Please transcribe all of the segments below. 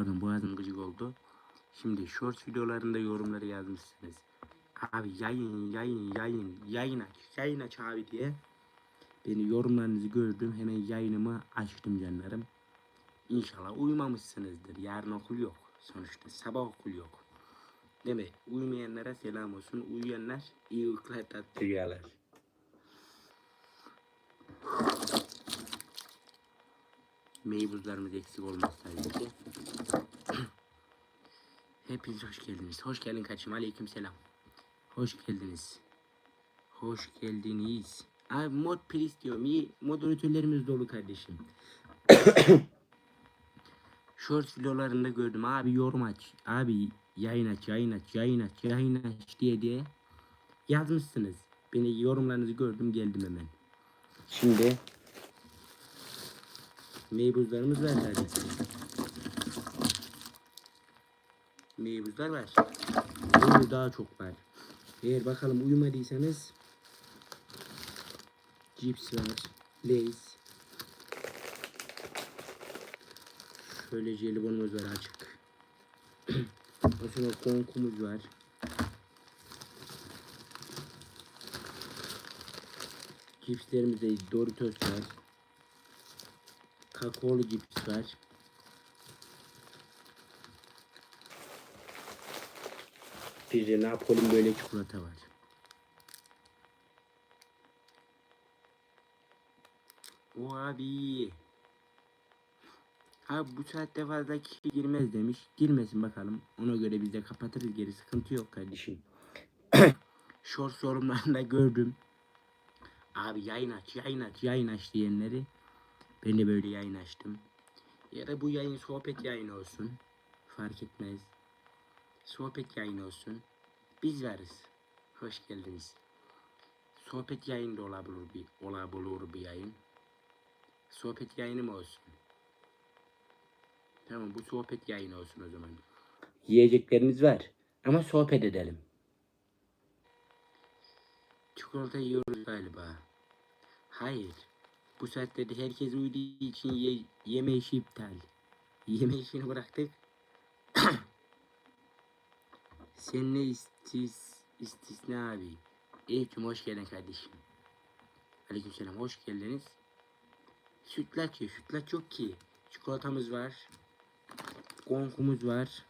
Pardon boğazım gıcık oldu. Şimdi short videolarında yorumları yazmışsınız. Abi yayın yayın yayın yayın aç yayın aç abi diye. Beni yorumlarınızı gördüm hemen yayınımı açtım canlarım. İnşallah uyumamışsınızdır. Yarın okul yok. Sonuçta sabah okul yok. Değil mi? Uyumayanlara selam olsun. Uyuyanlar iyi uykular tatlı rüyalar. Meybuzlarımız eksik olmaz tabii ki. Hepiniz hoş geldiniz. Hoş geldin kaçım. Aleyküm selam. Hoş geldiniz. Hoş geldiniz. Abi mod please diyorum. İyi moderatörlerimiz dolu kardeşim. Short videolarında gördüm. Abi yorum aç. Abi yayın aç, yayın aç, yayın aç, yayın aç diye diye yazmışsınız. Beni yorumlarınızı gördüm geldim hemen. Şimdi meybuzlarımız var kardeşim. Meybuzlar var. Uyu daha çok var. Eğer bakalım uyumadıysanız cips var, lays. Şöyle jelibonumuz var açık. Sonra konkumuz var. Cipslerimizde Doritos var. Kakaolu cips var. Bir de Napoli böyle çikolata var. O abi. Abi bu saatte fazla kişi girmez demiş. Girmesin bakalım. Ona göre biz de kapatırız geri. Sıkıntı yok kardeşim. Short yorumlarında gördüm. Abi yayın aç, yayın aç, yayın aç diyenleri. Ben de böyle yayın açtım. Ya da bu yayın sohbet yayını olsun. Fark etmez. Sohbet yayını olsun. Biz varız. Hoş geldiniz. Sohbet yayını da olabilir bir, olabilir bir yayın. Sohbet yayını mı olsun? Tamam bu sohbet yayını olsun o zaman. Yiyeceklerimiz var. Ama sohbet edelim. Çikolata yiyoruz galiba. Hayır. Bu saatte de herkes uyuduğu için ye, yeme işi iptal. Yeme işini bıraktık. Sen ne istis, istisna abi. Aleyküm hoş geldin kardeşim. Aleyküm selam hoş geldiniz. Sütlaç ye. Sütlaç yok ki. Çikolatamız var. Konkumuz var.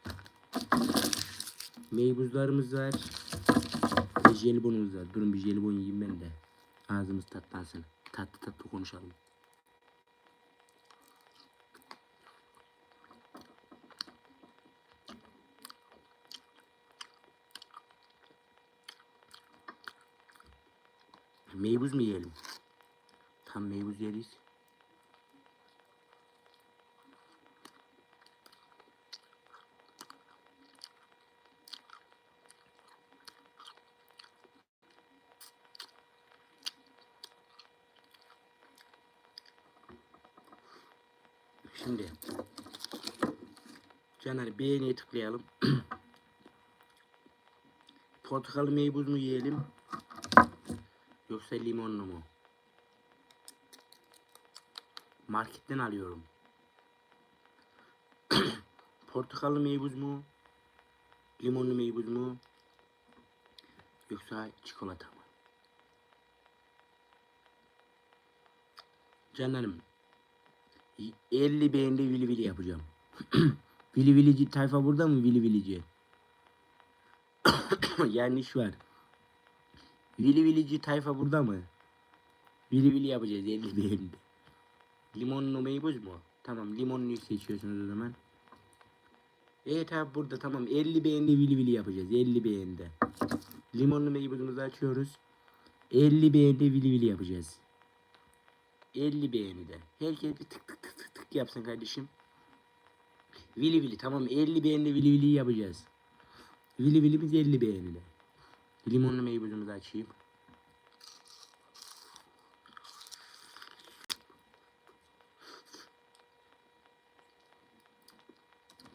Meybuzlarımız var. Ve jelibonumuz var. Durun bir jelibon yiyeyim ben de. Ağzımız tatlansın. Tatlı tatlı konuşalım. Meybuz mu yiyelim? Tam meybuz yeriz. Şimdi Caner beğeniye tıklayalım. Portakalı meybuz mu yiyelim? Yoksa limonlu mu? Marketten alıyorum. Portakalı meybuz mu? Limonlu meybuz mu? Yoksa çikolata mı? Canlarım 50 beğendi vili vili yapacağım. vili vilici tayfa burada mı vili vilici? Yanlış var. Vili vilici tayfa burada mı? Vili vili yapacağız 50 beğendi. Limonlu meybuz mu? Tamam limonluyu seçiyorsunuz o zaman. Evet abi burada tamam 50 beğendi vili vili yapacağız 50 beğendi. Limonlu meybuzumuzu açıyoruz. 50 beğendi vili vili yapacağız. 50 beğenide. Herkes bir tık tık tık tık yapsın kardeşim. Vili vili tamam 50 beğenide vili vili yapacağız. Vili vilimiz 50 beğenide. Limonlu meybuzumuzu açayım.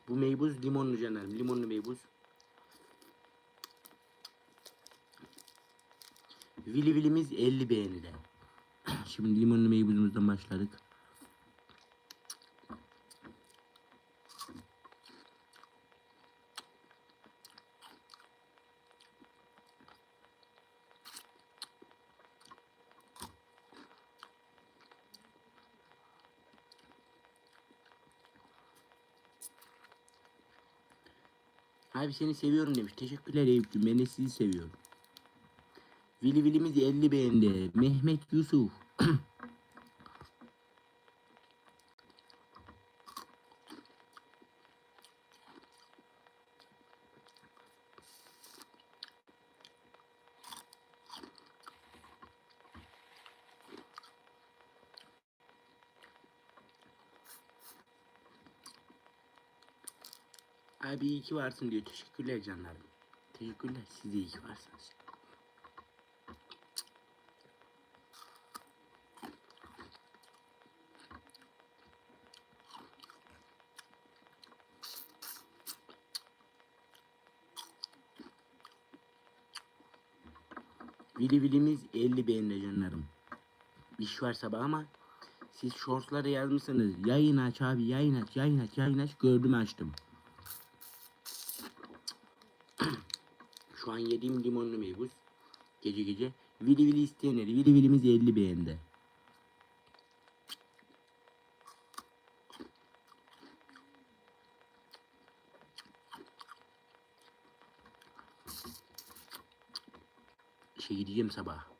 Bu meybuz limonlu canlarım. Limonlu meybuz. Vili vilimiz 50 beğenide. Şimdi limonlu meybuzumuzdan başladık. Abi seni seviyorum demiş. Teşekkürler Eyüp'cüğüm. Ben de sizi seviyorum. Vili Vili'miz 50 beğendi. Mehmet Yusuf. Abi iyi ki varsın diyor. Teşekkürler canlarım. Teşekkürler. Siz de iyi ki varsınız. Vili Vili'miz 50 beğenide canlarım. İş var sabah ama siz shortslara yazmışsınız. Yayın aç abi yayın aç yayın aç yayın aç gördüm açtım. Şu an yediğim limonlu meybuz. Gece gece. Vili Vili isteyenleri. Vili Vili'miz 50 beğendi. Şey gideceğim sabah.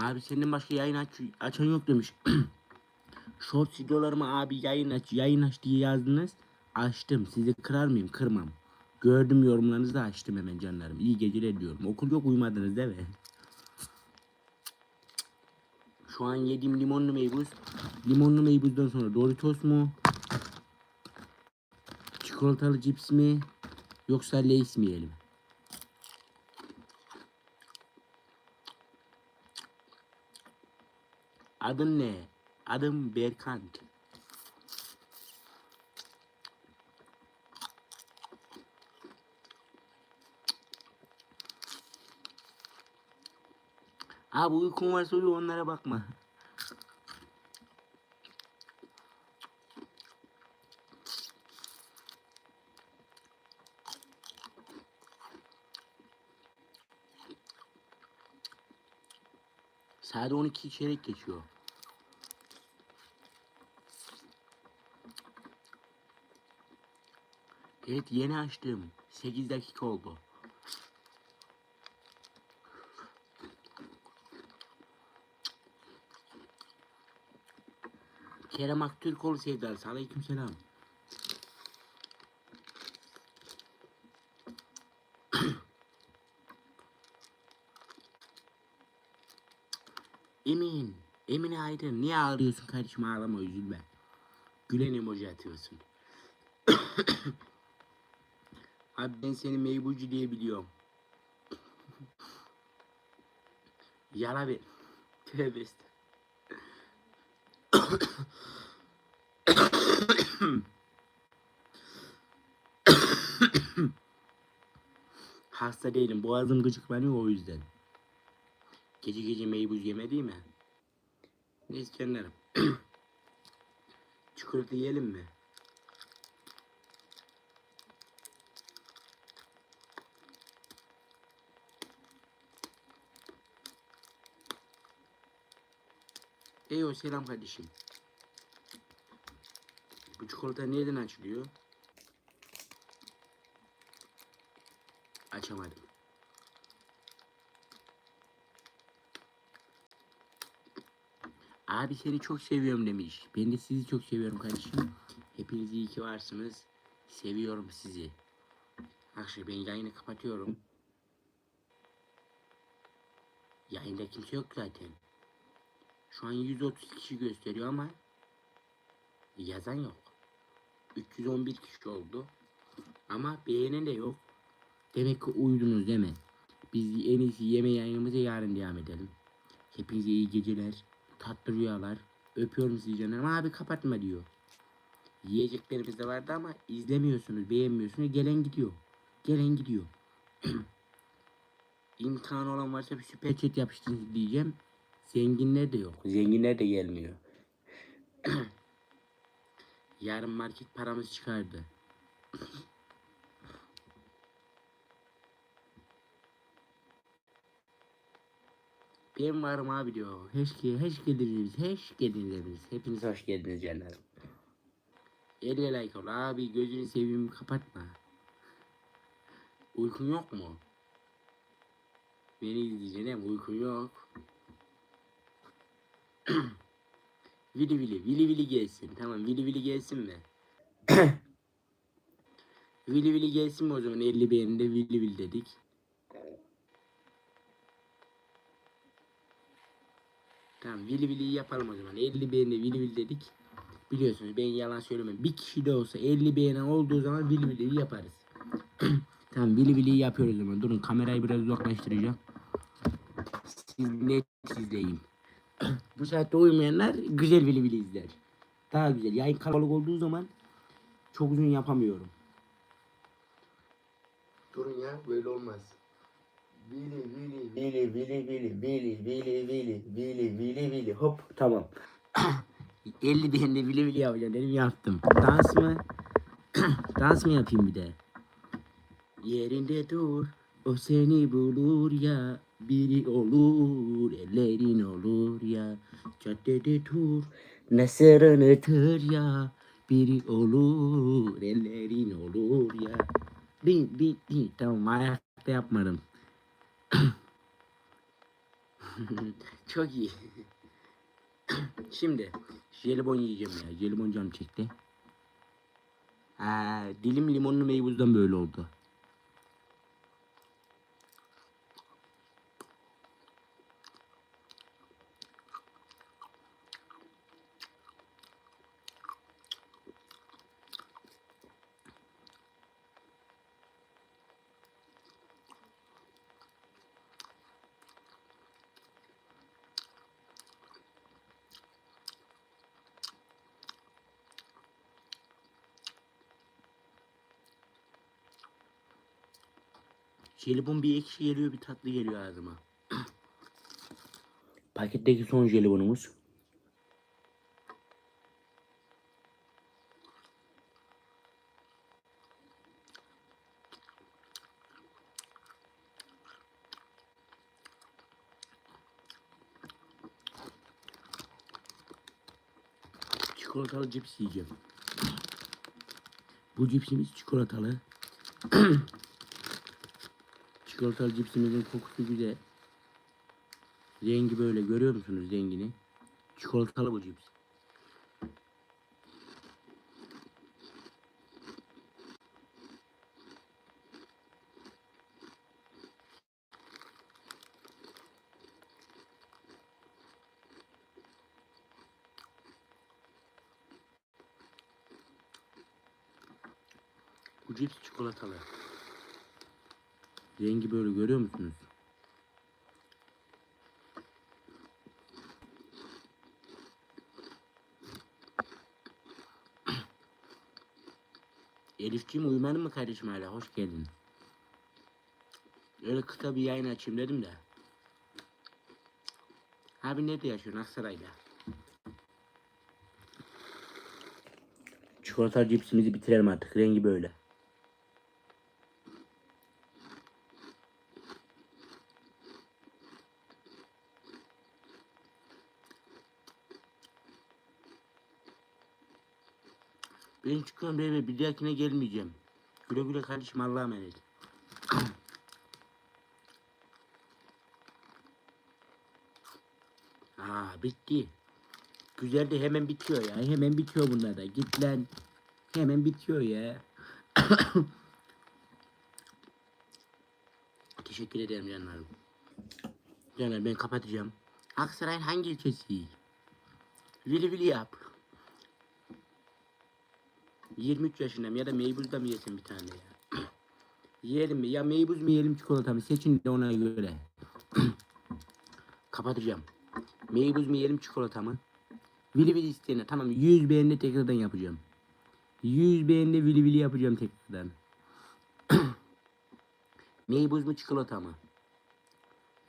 Abi senin başka yayın aç, açan yok demiş. Short videolarıma abi yayın aç, yayın aç diye yazdınız. Açtım. Sizi kırar mıyım? Kırmam. Gördüm yorumlarınızı da açtım hemen canlarım. İyi geceler diyorum. Okul yok uyumadınız değil mi? Şu an yediğim limonlu meybuz. Limonlu meybuzdan sonra Doritos mu? Çikolatalı cips mi? Yoksa Lay's mi yiyelim? Adın ne? Adım Berkant. Abi uykun varsa uyu onlara bakma. Saat 12 çeyrek geçiyor. Evet yeni açtım. 8 dakika oldu. Kerem Aktürkoğlu sevdalısı. Aleyküm selam. Emin. Emine Aydın. Niye ağlıyorsun kardeşim ağlama üzülme. Gülen emoji atıyorsun. Abi ben seni meybucu diye biliyorum. Yala bir. Tövbe. Hasta değilim. Boğazım gıcıklanıyor o yüzden. Gece gece meybuz yeme değil mi? Neyse canlarım. Çikolata yiyelim mi? Eyo selam kardeşim. Bu çikolata nereden açılıyor? Açamadım. Abi seni çok seviyorum demiş. Ben de sizi çok seviyorum kardeşim. Hepiniz iyi ki varsınız. Seviyorum sizi. Arkadaşlar ben yayını kapatıyorum. Yayında kimse yok zaten. Şu an 130 kişi gösteriyor ama yazan yok. 311 kişi oldu. Ama beğenen de yok. Demek ki uyudunuz değil mi? Biz en iyisi yeme yayınımıza yarın devam edelim. Hepinize iyi geceler. Tatlı rüyalar. Öpüyorum sizi canlarım. Abi kapatma diyor. Yiyeceklerimiz de vardı ama izlemiyorsunuz, beğenmiyorsunuz. Gelen gidiyor. Gelen gidiyor. İmkanı olan varsa bir süper chat yapıştırın diyeceğim. Zenginler de yok. Zenginler de gelmiyor. Yarın market paramız çıkardı. Ben varım abi diyor. Hoş, ge- hoş geldiniz. Hoş geldiniz. Hepiniz hoş geldiniz canlarım. 50 like ol. Abi gözünü seveyim kapatma. Uykun yok mu? Beni izleyeceksin uykun yok. vili vili. Vili vili gelsin. Tamam vili vili gelsin mi? vili vili gelsin mi o zaman 50 beğeninde vili vili dedik. Tamam vili vili yapalım o zaman. 50 beğeni vili vili dedik. Biliyorsunuz ben yalan söylemem. Bir kişi de olsa 50 beğeni olduğu zaman vili vili yaparız. tamam vili vili yapıyoruz o zaman. Durun kamerayı biraz uzaklaştıracağım. Siz net izleyin. Bu saatte uyumayanlar güzel vili vili izler. Daha güzel. Yayın kalabalık olduğu zaman çok uzun yapamıyorum. Durun ya böyle olmaz. Vili vili vili vili vili vili vili vili vili vili vili hop tamam. 50 beğenide vili vili yapacağım dedim yaptım. Dans mı? Dans mı yapayım bir de? Yerinde dur o seni bulur ya biri olur ellerin olur ya caddede dur nasırını tır ya biri olur ellerin olur ya bin bin bin tamam ayakta yapmadım çok iyi. Şimdi jelibon yiyeceğim ya. Jelibon canım çekti. Ha, dilim limonlu meybuzdan böyle oldu Jelibon bir ekşi geliyor bir tatlı geliyor ağzıma. Paketteki son jelibonumuz. Çikolatalı cips yiyeceğim. Bu cipsimiz çikolatalı. Çikolatalı cipsimizin kokusu güzel. Rengi böyle görüyor musunuz rengini? Çikolatalı bu cips. Bu cips çikolatalı. Rengi böyle görüyor musunuz? Elifciğim uyumadın mı kardeşim hala? Hoş geldin. Öyle kısa bir yayın açayım dedim de. Abi nerede yaşıyorsun? Aksaray'da. Çikolata cipsimizi bitirelim artık. Rengi böyle. Ben çıkıyorum bebe bir dahakine gelmeyeceğim. Güle güle kardeşim Allah'a emanet. Aa bitti. Güzel de hemen bitiyor ya. Hemen bitiyor bunlar da. Git lan. Hemen bitiyor ya. Teşekkür ederim canlarım. Canlar ben kapatacağım. Aksaray'ın hangi ilçesi? Vili vili yap. 23 yaşındayım ya da meybuzda mı yesin bir tane ya. Yiyelim mi? Ya meybuz mu yiyelim çikolata mı? Seçin de ona göre. Kapatacağım. Meybuz mu yiyelim çikolata mı? Vili vili isteyene. Tamam 100 beğenide tekrardan yapacağım. 100 beğenide vili vili yapacağım tekrardan. meybuz mu çikolata mı?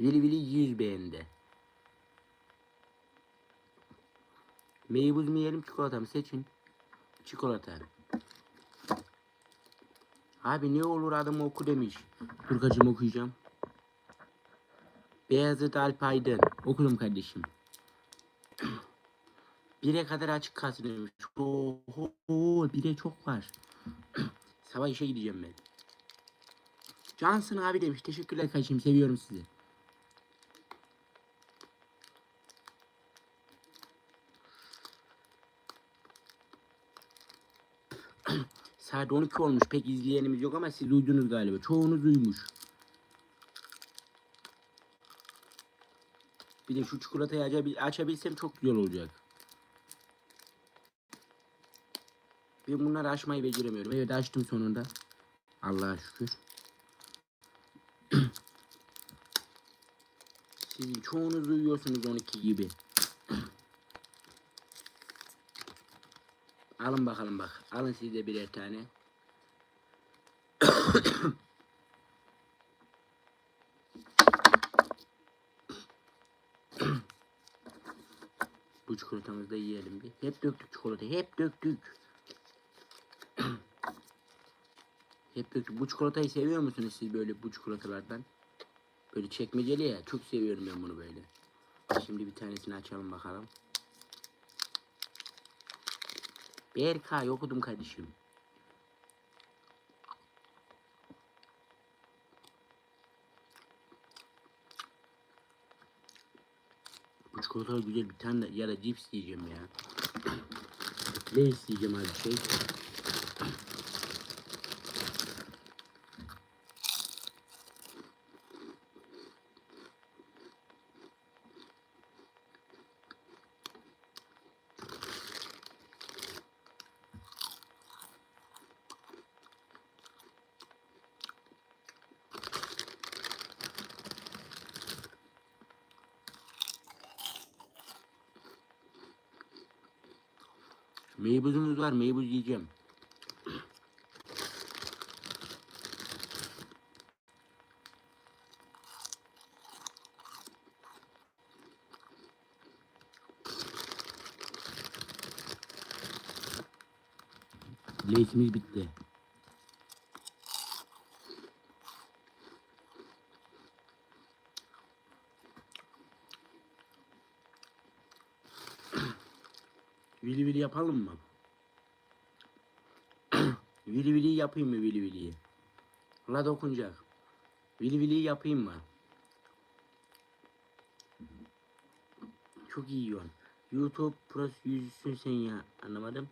Vili vili 100 beğenide. Meybuz mu yiyelim çikolata mı? Seçin. Çikolata. Abi ne olur adımı oku demiş. Dur kaçım okuyacağım. Beyazıt Alp Aydın. Okudum kardeşim. Bire kadar açık kalsın demiş. Oho, bire çok var. Sabah işe gideceğim ben. Cansın abi demiş. Teşekkürler kardeşim. Seviyorum sizi. Saat 12 olmuş. Pek izleyenimiz yok ama siz uydunuz galiba. Çoğunuz uyumuş. Bir de şu çikolatayı açabil açabilsem çok güzel olacak. Ben bunları açmayı beceremiyorum. Evet açtım sonunda. Allah'a şükür. Sizin çoğunuz uyuyorsunuz 12 gibi. Alın bakalım bak. Alın siz de birer tane. Bu çikolatamızı da yiyelim bir. Hep döktük çikolatayı. Hep döktük. hep döktük. Bu çikolatayı seviyor musunuz siz böyle bu çikolatalardan? Böyle çekmeceli ya. Çok seviyorum ben bunu böyle. Şimdi bir tanesini açalım bakalım. Berkay okudum kardeşim. Bu çikolatalar güzel bir tane de- ya da cips yiyeceğim ya. Ne isteyeceğim abi şey? Meybuzumuz var meybuz yiyeceğim. Leysimiz bitti. Vili vili yapalım mı? Vili vili yapayım mı vili viliyi? La dokunacak. Vili vili yapayım mı? Çok iyi yiyorsun. YouTube pros yüzsün sen ya. Anlamadım.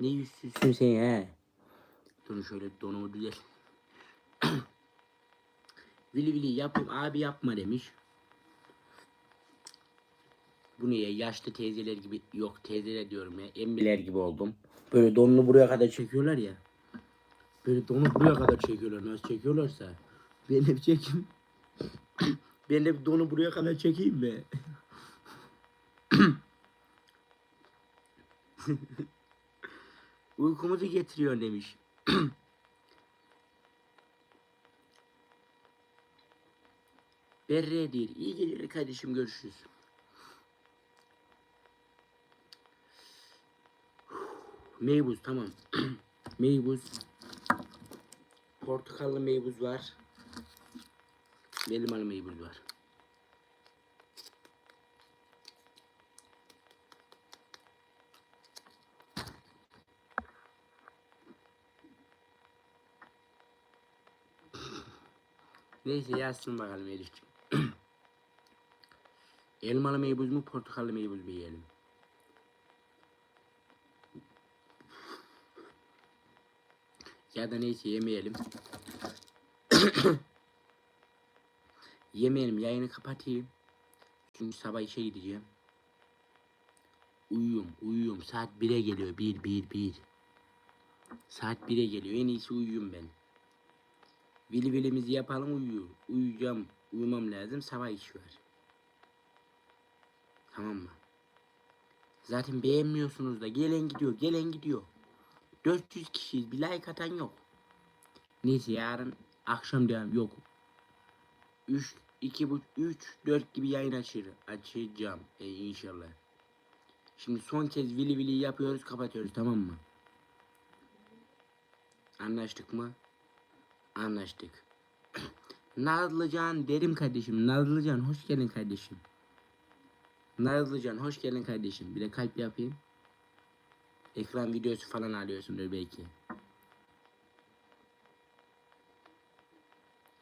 Ne yüzsüzsün sen ya? Dur şöyle donumu düzel. vili vili yapayım abi yapma demiş. Bu niye yaşlı teyzeler gibi yok teyzeler diyorum ya emmiler gibi oldum. Böyle donunu buraya kadar çekiyorlar ya. Böyle donu buraya kadar çekiyorlar nasıl çekiyorlarsa. Ben de bir çekeyim. ben de bir donu buraya kadar çekeyim mi? Uykumuzu getiriyor demiş. Berre değil. İyi geceler kardeşim görüşürüz. Meybuz tamam. meybuz. Portakallı meybuz var. Elmalı meybuz var. Neyse yazsın bakalım Elif'ciğim. Elmalı meybuz mu portakallı meybuz mu yiyelim? Ya da neyse yemeyelim. yemeyelim yayını kapatayım. Çünkü sabah işe gideceğim. Uyuyorum uyuyorum saat 1'e geliyor 1 1 1. Saat 1'e geliyor en iyisi uyuyayım ben. Vili vilimizi yapalım uyuyor. Uyuyacağım uyumam lazım sabah iş var. Tamam mı? Zaten beğenmiyorsunuz da gelen gidiyor gelen gidiyor. 400 kişiyiz. Bir like atan yok. Neyse yarın akşam devam yok. 3 2 bu 3 4 gibi yayın açır açacağım e, inşallah. Şimdi son kez vili vili yapıyoruz, kapatıyoruz tamam mı? Anlaştık mı? Anlaştık. Nazlıcan derim kardeşim. Nazlıcan hoş geldin kardeşim. Nazlıcan hoş geldin kardeşim. Bir de kalp yapayım. Ekran videosu falan alıyorsundur belki.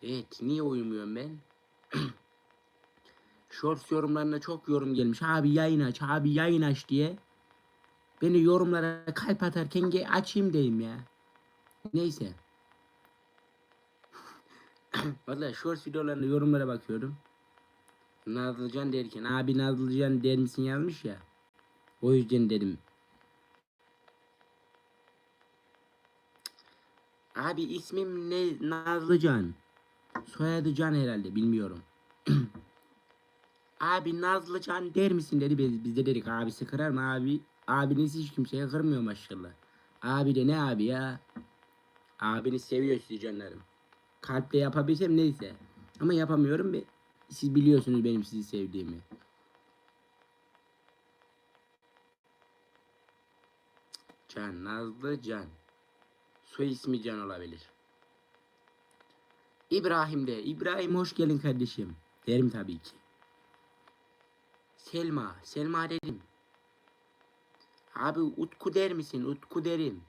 Evet niye uyumuyorum ben? Shorts yorumlarına çok yorum gelmiş. Abi yayın aç, abi yayın aç diye. Beni yorumlara kalp atarken ge- açayım diyeyim ya. Neyse. Vallahi shorts videolarında yorumlara bakıyorum. Nazlıcan derken abi Nazlıcan der misin yazmış ya. O yüzden dedim. Abi ismim ne Nazlıcan. Soyadı Can herhalde bilmiyorum. abi Nazlıcan der misin dedi biz, biz de dedik abisi kırar mı abi? Abiniz hiç kimseye kırmıyor maşallah. Abi de ne abi ya? Abiniz seviyor sizi canlarım. Kalple yapabilsem neyse. Ama yapamıyorum ve siz biliyorsunuz benim sizi sevdiğimi. Can, Nazlı Can. Soy ismi Can olabilir. İbrahim de. İbrahim hoş geldin kardeşim. Derim tabii ki. Selma. Selma dedim. Abi Utku der misin? Utku derim.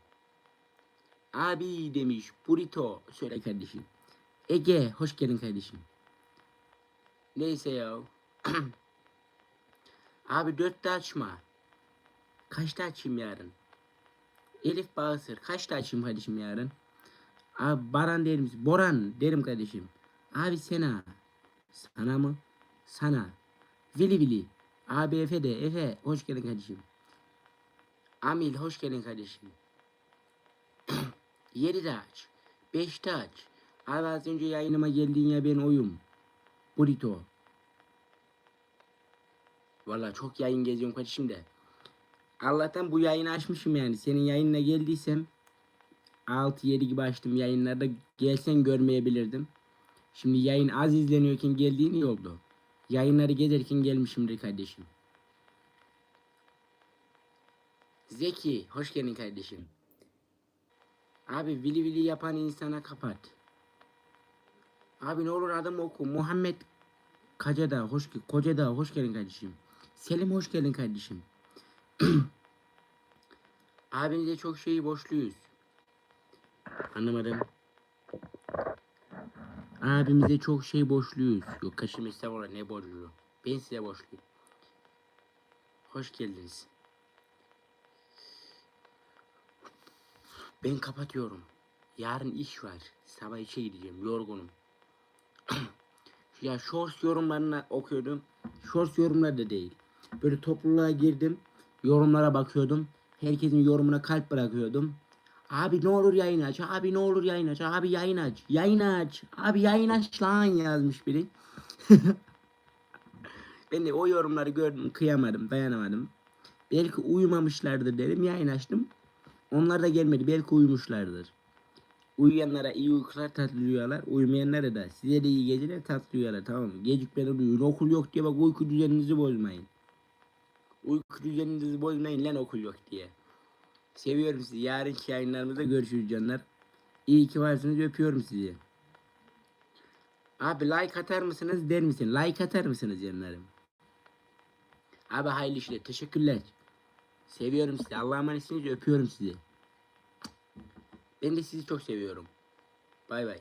Abi demiş. Burrito. Söyle kardeşim. Ege. Hoş geldin kardeşim. Neyse ya. Abi dörtte açma. Kaçta açayım yarın? Elif Bağısır. Kaçta açayım kardeşim yarın? Abi Baran derim. Boran derim kardeşim. Abi Sena. Sana mı? Sana. Vili Vili. Abi Efe de. Efe hoş geldin kardeşim. Amil hoş geldin kardeşim. Yedi de aç. Beşte aç. Abi az önce yayınıma geldin ya ben oyum. Burrito. Valla çok yayın geziyorum kardeşim de. Allah'tan bu yayını açmışım yani. Senin yayınına geldiysem 6-7 gibi açtım yayınlarda gelsen görmeyebilirdim. Şimdi yayın az izleniyorken geldiğin iyi oldu. Yayınları gezerken gelmişimdir kardeşim. Zeki, hoş geldin kardeşim. Abi vili vili yapan insana kapat. Abi ne olur adımı oku. Muhammed Kacada, hoş Kocada, hoş geldin kardeşim. Selim hoş geldin kardeşim. Abinize çok şeyi borçluyuz. Anlamadım. Abimize çok şey borçluyuz. Yok kaşım estağfurullah ne borcu. Ben size borçluyum. Hoş geldiniz. Ben kapatıyorum. Yarın iş var. Sabah işe gideceğim. Yorgunum. ya shorts yorumlarını okuyordum. Shorts yorumlar da değil. Böyle topluluğa girdim. Yorumlara bakıyordum. Herkesin yorumuna kalp bırakıyordum. Abi ne olur yayın aç. Abi ne olur yayın aç. Abi yayın aç. Yayın aç. Abi yayın aç lan yazmış biri. ben de o yorumları gördüm. Kıyamadım. Dayanamadım. Belki uyumamışlardır dedim. Yayın açtım. Onlar da gelmedi. Belki uyumuşlardır. Uyuyanlara iyi uykular tatlı rüyalar. Uyumayanlara da size de iyi geceler tatlı rüyalar. Tamam mı? Gecikmeden uyuyun. Okul yok diye bak uyku düzeninizi bozmayın. Uyku düzeninizi bozmayın lan okul yok diye. Seviyorum sizi. Yarınki yayınlarımızda görüşürüz canlar. İyi ki varsınız. Öpüyorum sizi. Abi like atar mısınız der misin? Like atar mısınız canlarım? Abi hayırlı işler. Teşekkürler. Seviyorum sizi. Allah'a emanetsiniz. Öpüyorum sizi. Ben de sizi çok seviyorum. Bay bay.